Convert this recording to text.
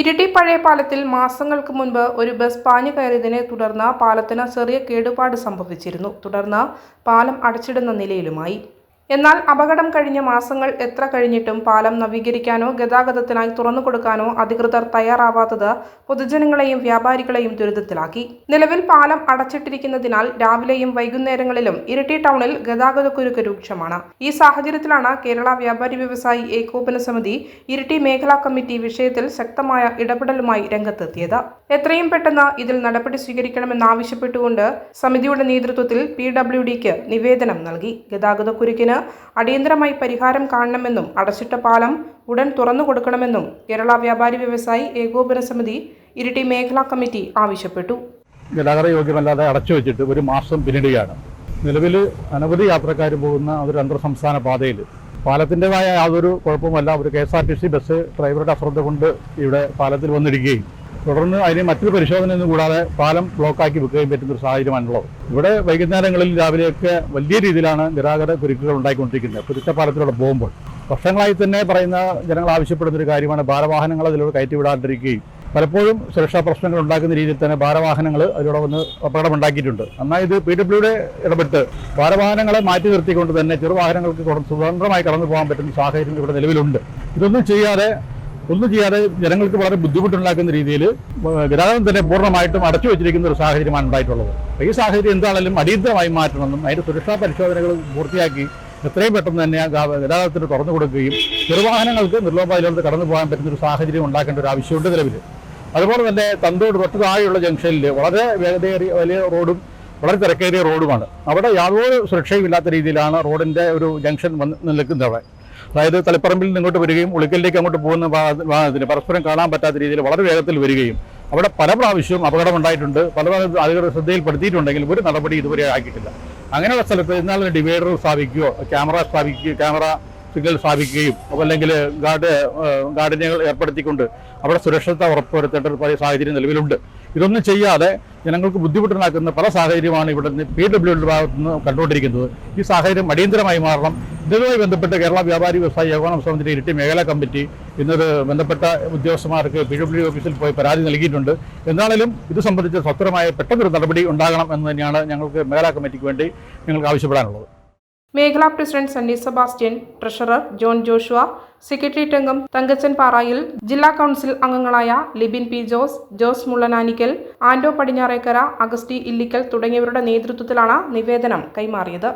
ഇരിട്ടി പഴയ പാലത്തിൽ മാസങ്ങൾക്ക് മുൻപ് ഒരു ബസ് പാഞ്ഞു കയറിയതിനെ തുടർന്ന് പാലത്തിന് ചെറിയ കേടുപാട് സംഭവിച്ചിരുന്നു. തുടർന്ന് പാലം അടച്ചിടുന്ന നിലയിലുമായി. എന്നാൽ അപകടം കഴിഞ്ഞ മാസങ്ങൾ എത്ര കഴിഞ്ഞിട്ടും പാലം നവീകരിക്കാനോ ഗതാഗതത്തിനായി തുറന്നു കൊടുക്കാനോ അധികൃതർ തയ്യാറാവാത്തത് പൊതുജനങ്ങളെയും വ്യാപാരികളെയും ദുരിതത്തിലാക്കി. നിലവിൽ പാലം അടച്ചിട്ടിരിക്കുന്നതിനാൽ രാവിലെയും വൈകുന്നേരങ്ങളിലും ഇരിട്ടി ടൗണിൽ ഗതാഗതക്കുരുക്ക് രൂക്ഷമാണ്. ഈ സാഹചര്യത്തിലാണ് കേരള വ്യാപാരി വ്യവസായി ഏകോപന സമിതി ഇരിട്ടി മേഖലാ കമ്മിറ്റി വിഷയത്തിൽ ശക്തമായ ഇടപെടലുമായി രംഗത്തെത്തിയത്. എത്രയും പെട്ടെന്ന് ഇതിൽ നടപടി സ്വീകരിക്കണമെന്നാവശ്യപ്പെട്ടുകൊണ്ട് സമിതിയുടെ നേതൃത്വത്തിൽ പി ഡബ്ല്യു ഡിക്ക് നിവേദനം നൽകി. ഗതാഗതക്കുരുക്കിന് അടിയന്തരമായി പരിഹാരം കാണണമെന്നും അടച്ചിട്ട പാലം ഉടൻ തുറന്നു കൊടുക്കണമെന്നും കേരള വ്യാപാരി വ്യവസായി ഏകോപന സമിതി ഇരിട്ടി മേഖലാ കമ്മിറ്റി ആവശ്യപ്പെട്ടു. ഗതാഗത യോഗ്യമല്ലാതെ അടച്ചു വെച്ചിട്ട് ഒരു മാസം പിന്നിടുകയാണ്. നിലവിൽ അനവധി യാത്രക്കാർ പോകുന്ന ഒരു അന്തർ സംസ്ഥാന പാതയിൽ പാലത്തിന്റെതായ യാതൊരു കുഴപ്പമല്ല ഒരു K S R T C bus ഡ്രൈവറുടെ അശ്രദ്ധ കൊണ്ട് ഇവിടെ പാലത്തിൽ വന്നിരിക്കുകയും തുടർന്ന് അതിന് മറ്റൊരു പരിശോധനയൊന്നും കൂടാതെ പാലം ബ്ലോക്കാക്കി വെക്കുകയും പറ്റുന്ന ഒരു സാഹചര്യമാണുള്ളത്. ഇവിടെ വൈകുന്നേരങ്ങളിൽ രാവിലെയൊക്കെ വലിയ രീതിയിലാണ് ഗതാഗത കുരുക്കുകൾ ഉണ്ടായിക്കൊണ്ടിരിക്കുന്നത്. കുരുക്കപ്പാലത്തിലൂടെ പോകുമ്പോൾ. വർഷങ്ങളായി തന്നെ പറയുന്ന ജനങ്ങൾ ആവശ്യപ്പെടുന്ന ഒരു കാര്യമാണ് ഭാരവാഹനങ്ങൾ അതിലൂടെ കയറ്റിവിടാണ്ടിരിക്കുകയും പലപ്പോഴും സുരക്ഷാ പ്രശ്നങ്ങൾ ഉണ്ടാക്കുന്ന രീതിയിൽ തന്നെ ഭാരവാഹനങ്ങൾ അതിലൂടെ വന്ന് അപകടമുണ്ടാക്കിയിട്ടുണ്ട് എന്നാൽ ഇത് പി ഡബ്ല്യുടെ ഇടപെട്ട് ഭാരവാഹനങ്ങളെ മാറ്റി നിർത്തിക്കൊണ്ട് തന്നെ ചെറുവാഹനങ്ങൾക്ക് സ്വതന്ത്രമായി കടന്നു പോകാൻ പറ്റുന്ന സാഹചര്യം ഇവിടെ നിലവിലുണ്ട്. ഇതൊന്നും ചെയ്യാതെ ഒന്നും ചെയ്യാതെ ജനങ്ങൾക്ക് വളരെ ബുദ്ധിമുട്ടുണ്ടാക്കുന്ന രീതിയിൽ ഗതാഗതം തന്നെ പൂർണമായിട്ടും അടച്ചു വെച്ചിരിക്കുന്ന ഒരു സാഹചര്യമാണ് ഉണ്ടായിട്ടുള്ളത്. ഈ സാഹചര്യം എന്താണെങ്കിലും അടിയന്തരമായി മാറ്റണമെന്നും അതിന്റെ സുരക്ഷാ പരിശോധനകൾ പൂർത്തിയാക്കി എത്രയും പെട്ടെന്ന് തന്നെ ഗതാഗതത്തിന് തുറന്നു കൊടുക്കുകയും ചെറുവാഹനങ്ങൾക്ക് നിർലോഭയിലോട്ട് കടന്നു പോകാൻ പറ്റുന്ന ഒരു സാഹചര്യം ഉണ്ടാക്കേണ്ട ഒരു ആവശ്യമുണ്ട് നിലവിൽ അതുപോലെ തന്നെ തന്തോട് തൊട്ട് താഴെയുള്ള ജംഗ്ഷനിൽ വളരെ വേഗതയേറിയ വലിയ റോഡും വളരെ തിരക്കേറിയ റോഡുമാണ്. അവിടെ യാതൊരു സുരക്ഷയും ഇല്ലാത്ത രീതിയിലാണ് റോഡിന്റെ ഒരു ജംഗ്ഷൻ വന്ന് നിൽക്കുന്നത് അവിടെ. അതായത് തലപ്പറമ്പിൽ നിന്ന് ഇങ്ങോട്ട് വരികയും ഉളിക്കലിലേക്ക് അങ്ങോട്ട് പോകുന്ന വാഹനത്തിന് പരസ്പരം കാണാൻ പറ്റാത്ത രീതിയിൽ വളരെ വേഗത്തിൽ വരികയും അവിടെ പല പ്രാവശ്യവും അപകടമുണ്ടായിട്ടുണ്ട്. പല അധികൃതർ ശ്രദ്ധയിൽപ്പെടുത്തിയിട്ടുണ്ടെങ്കിലും ഒരു നടപടി ഇതുവരെ ആക്കിയിട്ടില്ല അങ്ങനെയുള്ള സ്ഥലത്ത് എന്നാലും ഡിവൈഡർ സ്ഥാപിക്കുകയോ ക്യാമറ സ്ഥാപിക്കുക ക്യാമറ സിഗ്നൽ സ്ഥാപിക്കുകയും അല്ലെങ്കിൽ ഗാർഡ് ഗാർഡിനെ ഏർപ്പെടുത്തിക്കൊണ്ട് അവിടെ സുരക്ഷിത ഉറപ്പുവരുത്തേണ്ട ഒരു സാഹചര്യം നിലവിലുണ്ട്. ഇതൊന്നും ചെയ്യാതെ ജനങ്ങൾക്ക് ബുദ്ധിമുട്ടുണ്ടാക്കുന്ന പല സാഹചര്യമാണ് ഇവിടെ നിന്ന് പി ഡബ്ല്യു ഭാഗത്ത് നിന്ന് കണ്ടുകൊണ്ടിരിക്കുന്നത്. ഈ സാഹചര്യം അടിയന്തരമായി മാറണം. ഇതുമായി ബന്ധപ്പെട്ട് കേരള വ്യാപാരി വ്യവസായി ഏകോപന സമിതിയുടെ ഇരട്ടി മേഖലാ കമ്മിറ്റി ഇന്നത് ബന്ധപ്പെട്ട ഉദ്യോഗസ്ഥന്മാർക്ക് പി ഡബ്ല്യു ഓഫീസിൽ പോയി പരാതി നൽകിയിട്ടുണ്ട്. എന്നാലും ഇത് സംബന്ധിച്ച് സത്വരമായ പെട്ടെന്നൊരു നടപടി ഉണ്ടാകണം എന്ന് തന്നെയാണ് ഞങ്ങൾക്ക് മേഖലാ കമ്മിറ്റിക്ക് വേണ്ടി ഞങ്ങൾക്ക് ആവശ്യപ്പെടാനുള്ളത്. മേഖലാ president Sunny Sebastian treasurer John Joshua secretariat അംഗം തങ്കച്ചൻ പാറായിൽ ജില്ലാ കൗൺസിൽ അംഗങ്ങളായ Libin P Jose Jose Mullananickal Ando Padinjarekkara Augusty Illickal തുടങ്ങിയവരുടെ നേതൃത്വത്തിലാണ് നിവേദനം കൈമാറിയത്.